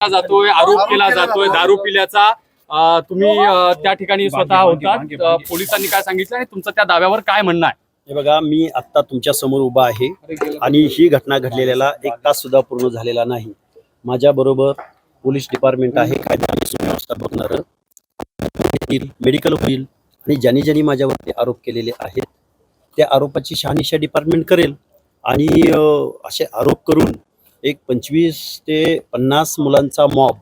केला जातोय आरोप केला जातोय दारू पिल्याचा तुम्ही त्या ठिकाणी स्वतः होतात. अं, पोलिसांनी काय सांगितलं आणि तुमचं त्या दाव्यावर काय म्हणणं आहे? हे बघा मी आत्ता तुमच्यासमोर उभा आहे आणि ही घटना घडलेल्याला एक तास सुद्धा पूर्ण झालेला नाही. माझ्या बरोबर पोलीस डिपार्टमेंट आहे कायदा आणि सुव्यवस्था बघणार. मेडिकल होईल आणि ज्यांनी ज्यांनी माझ्यावरती आरोप केलेले आहेत त्या आरोपाची शहानिशा डिपार्टमेंट करेल आणि असे आरोप करून एक पंचवीस ते पन्नास मुलांचा मॉब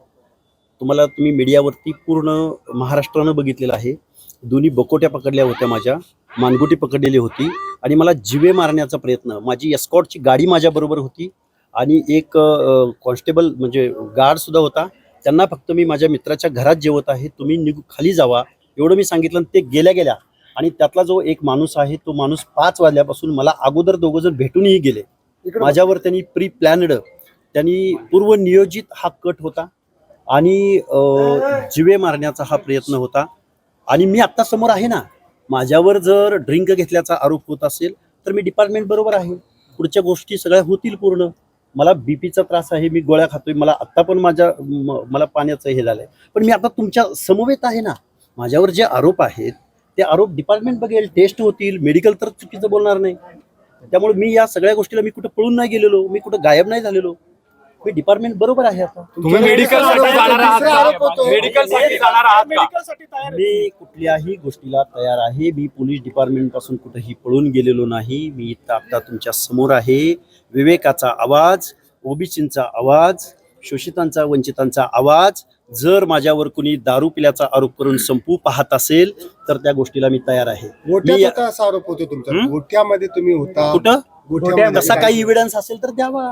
तुम्हाला तुम्ही मीडियावरती पूर्ण महाराष्ट्रानं बघितलेलं आहे. दोन्ही बकोट्या पकडल्या होत्या माझ्या मानगुटी पकडलेली होती आणि मला जिवे मारण्याचा प्रयत्न माझी एस्कॉटची गाडी माझ्याबरोबर होती आणि एक कॉन्स्टेबल म्हणजे गार्डसुद्धा होता. त्यांना फक्त मी माझ्या मित्राच्या घरात जेवत आहे तुम्ही निघू खाली जावा एवढं मी सांगितलं आणि ते गेल्या गेल्या आणि त्यातला जो एक माणूस आहे तो माणूस पाच वाजल्यापासून मला अगोदर दोघं जण भेटूनही गेले. माझ्यावर त्यांनी प्री प्लॅनड त्यांनी पूर्व नियोजित हा कट होता आणि जिवे मारण्याचा हा प्रयत्न होता. आणि मी आत्ता समोर आहे ना माझ्यावर जर ड्रिंक घेतल्याचा आरोप होत असेल तर मी डिपार्टमेंट बरोबर आहे. पुढच्या गोष्टी सगळ्या होतील पूर्ण. मला बीपीचा त्रास आहे मी गोळ्या खातोय मला आत्ता पण माझ्या मला पाण्याचं हे झालंय. पण मी आता तुमच्या समवेत आहे ना माझ्यावर जे आरोप आहेत ते आरोप डिपार्टमेंट बघेल टेस्ट होतील मेडिकल तर चुकीचं बोलणार नाही. त्यामुळे मी या सगळ्या गोष्टीला मी कुठं पळून नाही गेलेलो मी कुठं गायब नाही झालेलो. मी डिपार्टमेंट बरोबर आहे आता. तुम्ही मेडिकलसाठी जाणार आहात का? मेडिकलसाठी जाणार आहात का? मी कुठल्याही गोष्टीला तयार आहे. मी पोलीस डिपार्टमेंटपासून कुठेही पळून गेलेलो नाही. मी इथं आता तुमच्यासमोर आहे. विवेकाचा आवाज ओबीसींचा आवाज शोषितांचा वंचितांचा आवाज जर माझ्यावर कुणी दारू पिल्याचा आरोप करून संपू पाहत असेल तर त्या गोष्टीला मी तयार आहे. होता असा आरोप होतो तुमचा. हं? गोट्यामध्ये तुम्ही होता. कुठं? गोट्यामध्ये तसा काही इव्हिडन्स असेल तर द्यावा.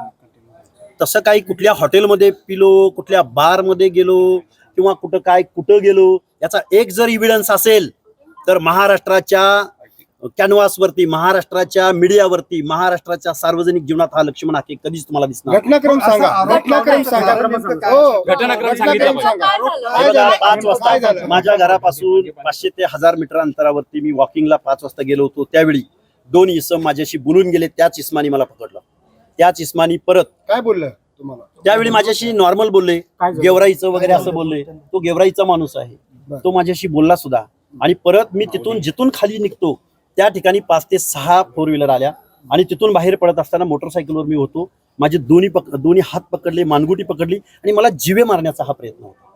तसं काही कुठल्या हॉटेलमध्ये पिलो कुठल्या बारमध्ये गेलो किंवा कुठं काय कुठं गेलो याचा एक जर इव्हिडन्स असेल तर महाराष्ट्राच्या कॅनव्हासवरती महाराष्ट्राच्या मीडियावरती महाराष्ट्राच्या सार्वजनिक जीवनात हा लक्ष्मण हाके कधीच तुम्हाला दिसणार घटनाक्रम सांगा. घटनाक्रम सांगा. हो. घटनाक्रम सांगितलं घटनाक्रम सांगा काय? पाच काय वाजता झालं? माझ्या घरापासून पाचशे ते हजार मीटर अंतरावरती मी वॉकिंगला पाच वाजता गेलो होतो. त्यावेळी दोन इसम माझ्याशी बोलून गेले. त्याच इस्मानी मला पकडलं. त्याच इस्मानी परत काय बोललं तुम्हाला? त्यावेळी माझ्याशी नॉर्मल बोलले. गेवराईचं वगैरे असं बोलले. तो गेवराईचा माणूस आहे. तो माझ्याशी बोलला सुद्धा. आणि परत मी तिथून जिथून खाली निघतो त्या ठिकाणी पाच ते सहा फोर व्हीलर आल्या. आणि तिथून बाहेर पडत असताना मोटरसायकलवर मी होतो. माझे दोन्ही पक दोन्ही हात पकडले मानगुटी पकडली आणि मला जिवे मारण्याचा हा प्रयत्न होता.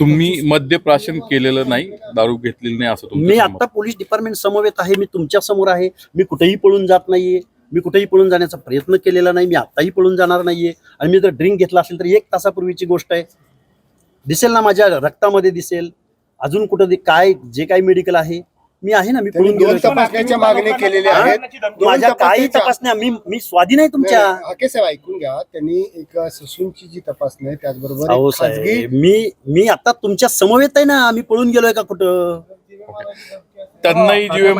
तुम्ही मद्यप्राशन केलेलं नाही दारू घेतलेली नाही असं मी. आता पोलीस डिपार्टमेंट समवेत आहे मी तुमच्यासमोर आहे. मी कुठेही पळून जात नाहीये. मी कुठेही पळून जाण्याचा प्रयत्न केलेला नाही. मी आताही पळून जाणार नाहीये. आणि मी जर ड्रिंक घेतला असेल तर एक तासापूर्वीची गोष्ट आहे. दिसेल ना माझ्या रक्तामध्ये दिसेल. अजून कुठं काय जे काही मेडिकल आहे मी आहे ना मी त्यांनी पळून दोन गेलो तपासण्याच्या मागणी केलेल्या? आहेत. दोन माझ्या काही तपासण्याच्या- तपासण्या मी मी स्वाधीन आहे तुमच्या नाही, हाके साहेब ऐकून घ्या. त्यांनी एक ससूनची जी तपासणी आहे त्याचबरोबर अहो एक खाजगी साहेब मी मी आता तुमच्या समवेत आहे ना मी पळून गेलोय का कुठं? त्यांनाही जीवे